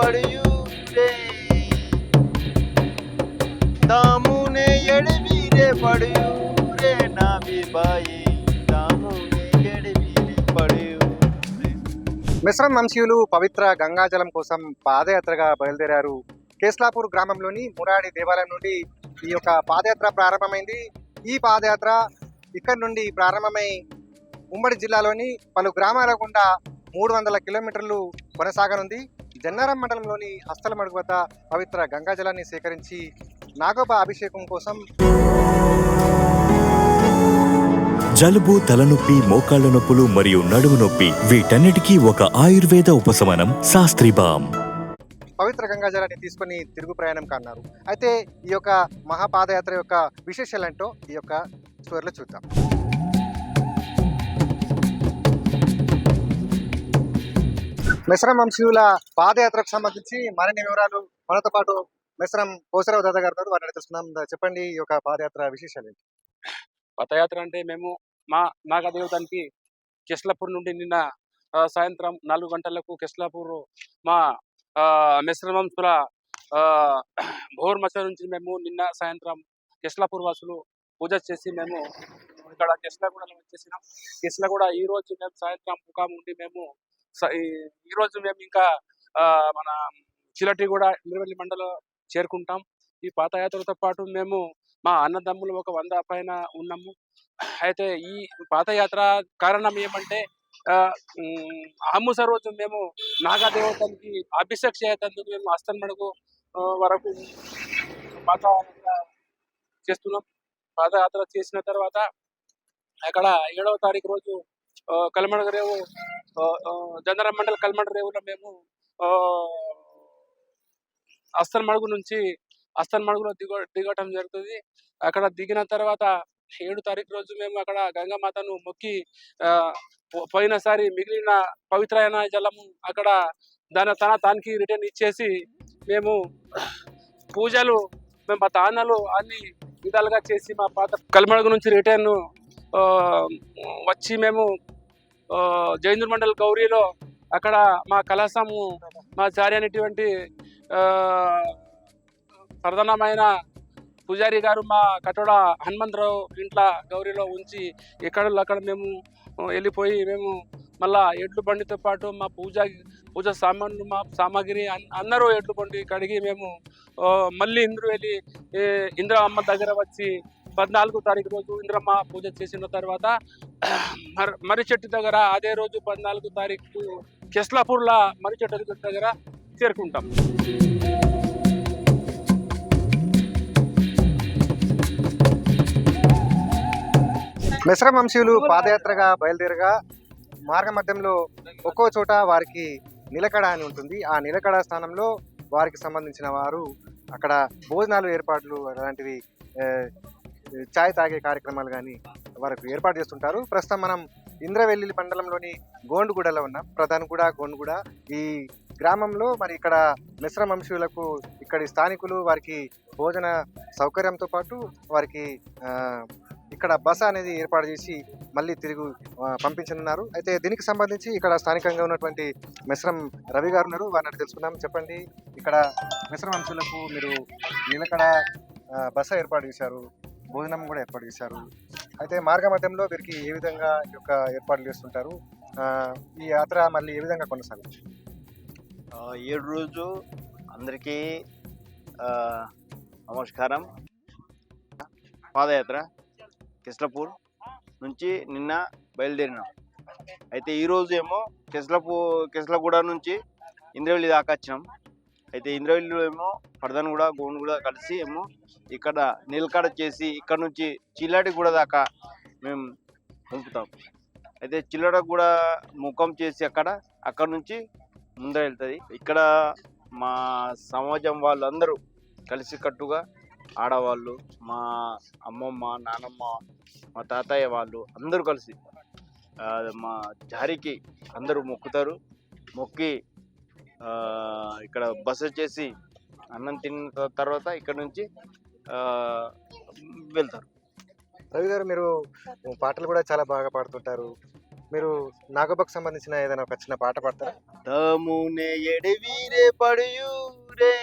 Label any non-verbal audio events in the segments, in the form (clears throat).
ಪಡೆಯುವುದೇ ತಾಮುನೆ మిశ్రమ వంశీయులు పవిత్ర గంగాజలం కోసం పాదయాత్రగా బయలుదేరారు. కేస్లాపూర్ గ్రామంలోని మురాడి దేవాలయం నుండి ఈ యొక్క పాదయాత్ర ప్రారంభమైంది. ఈ పాదయాత్ర ఇక్కడ నుండి ప్రారంభమై ఉమ్మడి జిల్లాలోని పలు గ్రామాల గుండా మూడు వందల కిలోమీటర్లు కొనసాగనుంది. జన్నారం మండలంలోని హస్తలమడుగు వద్ద పవిత్ర గంగాజలాన్ని సేకరించి నాగోబా అభిషేకం కోసం జలుబు తలనొప్పి మోకాళ్ళ నొప్పులు మరియు నడుము నొప్పి వీటన్నిటికీ ఒక ఆయుర్వేద ఉపశమనం శాస్త్రీబామ్. పవిత్ర గంగాజలాన్ని తీసుకొని తిరుగు ప్రయాణం కాన్నారు. అయితే ఈ యొక్క మహాపాదయాత్ర యొక్క విశేషాలు ఏంటో ఈ యొక్క స్టోరీలో చూద్దాం. మెస్రం శివుల పాదయాత్రకు సంబంధించి మరిన్ని వివరాలు మనతో పాటు మెస్రం కోసరావు దాదా గారు వారిని తెలుసుకుందాం. చెప్పండి ఈ యొక్క పాదయాత్ర విశేషాలు ఏంటి? పథయాత్ర అంటే మేము మా నాగదేవతానికి కిస్లాపూర్ నుండి నిన్న సాయంత్రం నాలుగు గంటలకు కిస్లాపూర్ మా ఆ, మిశ్రమంతుల భోర్ మస నుంచి మేము నిన్న సాయంత్రం కిస్లాపూర్ వాసులు పూజ చేసి మేము ఇక్కడ కిస్లాగూడలో వచ్చేసినాం. కిస్లాగూడ ఈ రోజు మేము సాయంత్రం ముఖాం ఉండి మేము స- ఈ- ఈ రోజు మేము ఇంకా ఆ, మన చిలటిగూడ ఇంద్రవెల్లి మండలం చేరుకుంటాం. ఈ పాదయాత్రతో పాటు మేము మా అన్నదమ్ములు ఒక వంద పైన ఉన్నాము. అయితే ఈ పాదయాత్ర కారణం ఏమంటే ఆ, రోజు మేము నాగదేవతనికి అభిషేక్ చేయతందుకు మేము అస్తన్మడుగు ఆ, వరకు పాదయాత్ర చేస్తున్నాం. పాదయాత్ర చేసిన తర్వాత అక్కడ ఏడవ తారీఖు రోజు కలమడగరేవు జందరం మండల కల్మండ రేవులో మేము అస్తన్ మడుగు నుంచి అస్తన్ మడుగులో దిగ దిగటం జరుగుతుంది. అక్కడ దిగిన తర్వాత ఏడు తారీఖు రోజు మేము అక్కడ గంగామాతను మొక్కి పోయినసారి మిగిలిన పవిత్రమైన జలము అక్కడ దాని తన తానికి రిటర్న్ ఇచ్చేసి మేము పూజలు మేము మా తాన్నలు అన్ని విధాలుగా చేసి మా పాత కల్మడుగు నుంచి రిటర్న్ వచ్చి మేము జైందూర్ మండల్ గౌరీలో అక్కడ మా కలసము మా చారి అనేటువంటి ప్రధానమైన పూజారి గారు మా కటోడ హనుమంతరావు ఇంట్లో గౌరీలో ఉంచి ఎక్కడ అక్కడ మేము వెళ్ళిపోయి మేము మళ్ళా ఎడ్లు బండితో పాటు మా పూజ పూజ సామాన్లు మా సామాగ్రి అన్- అందరూ ఎడ్లు బండి కడిగి మేము మళ్ళీ ఇంద్రు వెళ్ళి ఇంద్ర అమ్మ దగ్గర వచ్చి పద్నాలుగు తారీఖు రోజు ఇంద్రమ్మ పూజ చేసిన తర్వాత (clears throat) మర్రి చెట్టు దగ్గర అదే రోజు పద్నాలుగు తారీఖు కెస్లాపూర్లో మర్రి చెట్టు దగ్గర చేరుకుంటాం. మిశ్రమ వంశీయులు పాదయాత్రగా బయలుదేరగా మార్గ మధ్యంలో ఒక్కో చోట వారికి నిలకడ అని ఉంటుంది. ఆ నిలకడ స్థానంలో వారికి సంబంధించిన వారు అక్కడ భోజనాలు ఏర్పాట్లు అలాంటివి ఛాయ్ తాగే కార్యక్రమాలు కానీ వారికి ఏర్పాటు చేస్తుంటారు. ప్రస్తుతం మనం ఇంద్రవెల్లి మండలంలోని గోండుగూడలో ఉన్నాం. ప్రధానగూడ గోండుగూడ. ఈ గ్రామంలో మరి ఇక్కడ మిశ్రమ వంశీయులకు ఇక్కడి స్థానికులు వారికి భోజన సౌకర్యంతో పాటు వారికి ఇక్కడ బస అనేది ఏర్పాటు చేసి మళ్ళీ తిరిగి పంపించనున్నారు. అయితే దీనికి సంబంధించి ఇక్కడ స్థానికంగా ఉన్నటువంటి మిశ్రం రవి గారు ఉన్నారు. వారిని తెలుసుకుందాం. చెప్పండి. ఇక్కడ మిశ్రం అంశులకు మీరు నిలకడ బస ఏర్పాటు చేశారు. భోజనం కూడా ఏర్పాటు చేశారు. అయితే మార్గ మధ్యంలో వీరికి ఏ విధంగా ఈ యొక్క ఏర్పాట్లు చేస్తుంటారు? ఈ యాత్ర మళ్ళీ ఏ విధంగా కొనసాగచ్చు ఏడు రోజు అందరికీ నమస్కారం. పాదయాత్ర కిస్లపూర్ నుంచి నిన్న బయలుదేరినాం. అయితే ఈరోజు ఏమో కిస్లపూ కిస్లగూడ నుంచి ఇంద్రవెల్లి దాకా వచ్చినాం. అయితే ఇంద్రవెల్లిలో ఏమో పడదనగూడ గోనుగూడ కలిసి ఏమో ఇక్కడ నిలకడ చేసి ఇక్కడ నుంచి చిల్లాడి కూడా దాకా మేము పంపుతాం. అయితే చిల్లడ కూడా ముఖం చేసి అక్కడ అక్కడ నుంచి ముందర వెళ్తుంది. ఇక్కడ మా సమాజం వాళ్ళందరూ కలిసికట్టుగా ఆడవాళ్ళు మా అమ్మమ్మ నానమ్మ మా తాతయ్య వాళ్ళు అందరూ కలిసి మా జారికి అందరూ మొక్కుతారు. మొక్కి ఇక్కడ బస చేసి అన్నం తిన్న తర్వాత ఇక్కడ నుంచి వెళ్తారు. రవి గారు మీరు పాటలు కూడా చాలా బాగా పాడుతుంటారు. మీరు నాగోబాకు సంబంధించిన ఏదైనా ఒక చిన్న పాట పాడతారా? తమునే ఎడవీరే పడియూరే.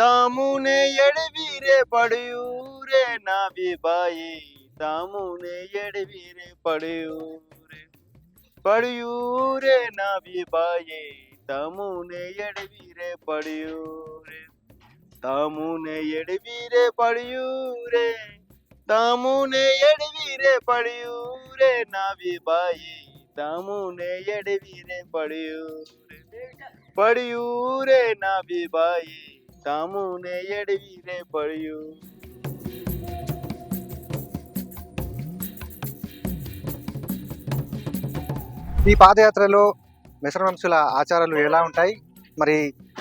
తామునే ఎడవీరే పడియూరే నావి బాయి తామునే ఎడవీరే పడియూరే પડ્યું રે નાભી બાએ તમુને એડવી રે પડ્યું રે. તમુને એડવી રે પડ્યું રે, તમુને એડવી રે પડ્યું રે નાભી બાએ તમુને એડવી રે પડ્યું પડ્યું રે નાભી બાએ તમુને એડવી રે પડ્યું ఈ పాదయాత్రలో మిశ్రమంశుల ఆచారాలు ఎలా ఉంటాయి? మరి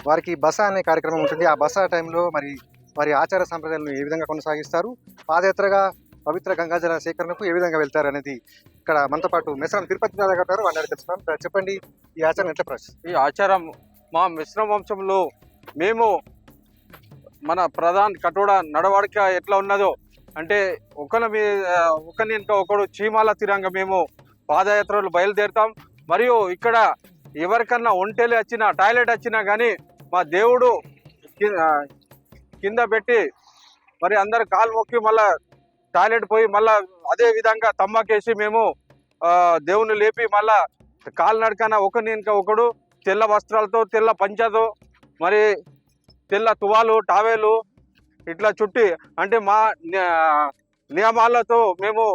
వారికి బస అనే కార్యక్రమం ఉంటుంది. ఆ బస టైంలో మరి వారి ఆచార సంప్రదాయాలను ఏ విధంగా కొనసాగిస్తారు? పాదయాత్రగా పవిత్ర గంగాజల సేకరణకు ఏ విధంగా వెళ్తారు అనేది ఇక్కడ మనతో పాటు మిశ్రం తిరుపతి దాదా గారు వాళ్ళని తెలుసుకున్నాం చెప్పండి ఈ ఆచారం ఎట్లా ప్రశ్న ఈ ఆచారం మా మిశ్రమ వంశంలో మేము మన ప్రధాన కటోడ నడవడిక ఎట్లా ఉన్నదో అంటే ఒకరి మీద ఒకరి ఇంకా ఒకడు చీమాల తిరంగా మేము పాదయాత్రలు బయలుదేరుతాం. మరియు ఇక్కడ ఎవరికన్నా ఒంటెలు వచ్చినా టాయిలెట్ వచ్చినా కానీ మా దేవుడు కింద పెట్టి మరి అందరు కాలు మొక్కి మళ్ళా టాయిలెట్ పోయి మళ్ళా అదే విధంగా తమ్మకేసి మేము దేవుని లేపి మళ్ళా కాలినడకన ఒకరిని ఇంకా ఒకడు తెల్ల వస్త్రాలతో తెల్ల పంచతో మరి తెల్ల తువాలు టావేలు ఇట్లా చుట్టి అంటే మా నియమాలతో మేము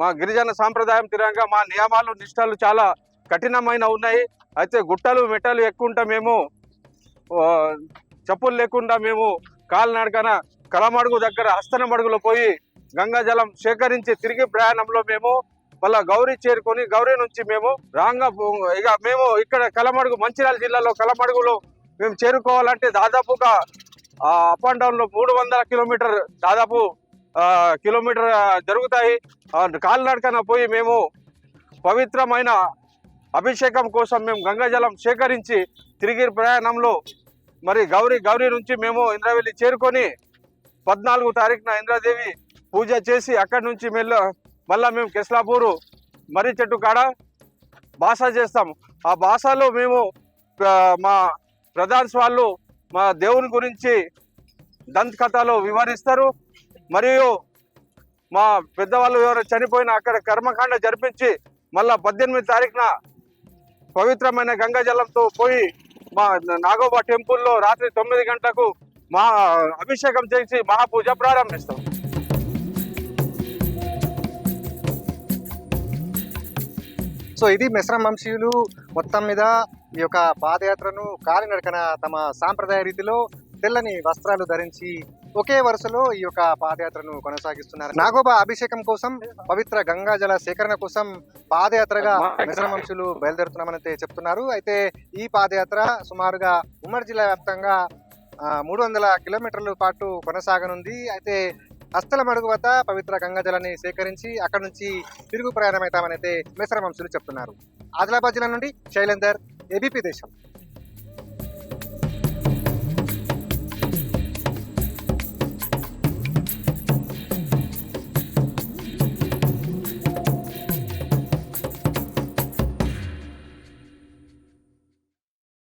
మా గిరిజన సాంప్రదాయం తిరంగా మా నియమాలు నిష్టాలు చాలా కఠినమైన ఉన్నాయి. అయితే గుట్టలు మెట్టలు ఎక్కుంటా మేము చెప్పులు లేకుండా మేము కాలినడకన కలమడుగు దగ్గర హస్తనమడుగులో పోయి గంగాజలం సేకరించి తిరిగి ప్రయాణంలో మేము మళ్ళా గౌరీ చేరుకొని గౌరీ నుంచి మేము రాంగా ఇక మేము ఇక్కడ కలమడుగు మంచిర్యాల జిల్లాలో కలమడుగులో మేము చేరుకోవాలంటే దాదాపుగా అప్ అండ్ డౌన్లో మూడు వందల కిలోమీటర్ దాదాపు కిలోమీటర్ జరుగుతాయి. కాలినడకన పోయి మేము పవిత్రమైన అభిషేకం కోసం మేము గంగాజలం సేకరించి తిరిగి ప్రయాణంలో మరి గౌరీ గౌరీ నుంచి మేము ఇంద్రవెల్లి చేరుకొని పద్నాలుగు తారీఖున ఇంద్రాదేవి పూజ చేసి అక్కడి నుంచి మెల్ల మళ్ళా మేము కెస్లాపూరు మర్రి చెట్టు కాడ బాస చేస్తాం. ఆ బాసాలో మేము మా ప్రధాన్స్ వాళ్ళు మా దేవుని గురించి దంత్ కథలో వివరిస్తారు. మరియు మా పెద్దవాళ్ళు ఎవరు చనిపోయిన అక్కడ కర్మకాండ జరిపించి మళ్ళా పద్దెనిమిది తారీఖున పవిత్రమైన గంగా జలంతో పోయి మా నాగోబా టెంపుల్లో రాత్రి తొమ్మిది గంటలకు మా అభిషేకం చేసి మహాపూజ ప్రారంభిస్తాం. సో ఇది మిశ్రమ వంశీయులు మొత్తం మీద ఈ యొక్క పాదయాత్రను కాలినడకన తమ సాంప్రదాయ రీతిలో తెల్లని వస్త్రాలు ధరించి ఒకే వరుసలో ఈ యొక్క పాదయాత్రను కొనసాగిస్తున్నారు. నాగోబా అభిషేకం కోసం పవిత్ర గంగాజల సేకరణ కోసం పాదయాత్రగా మిశ్రమ వంశీయులు బయలుదేరుతున్నామని అయితే చెప్తున్నారు. అయితే ఈ పాదయాత్ర సుమారుగా ఉమ్మడి జిల్లా వ్యాప్తంగా మూడు వందల కిలోమీటర్ల పాటు కొనసాగనుంది. అయితే హస్తల మడుగు వద్ద పవిత్ర గంగాజలాన్ని సేకరించి అక్కడ నుంచి తిరుగు ప్రయాణం అవుతామని అయితే మిశ్రమ వంశీయులు చెప్తున్నారు. ఆదిలాబాద్ జిల్లా నుండి శైలేందర్ ఏబీపీ దేశం.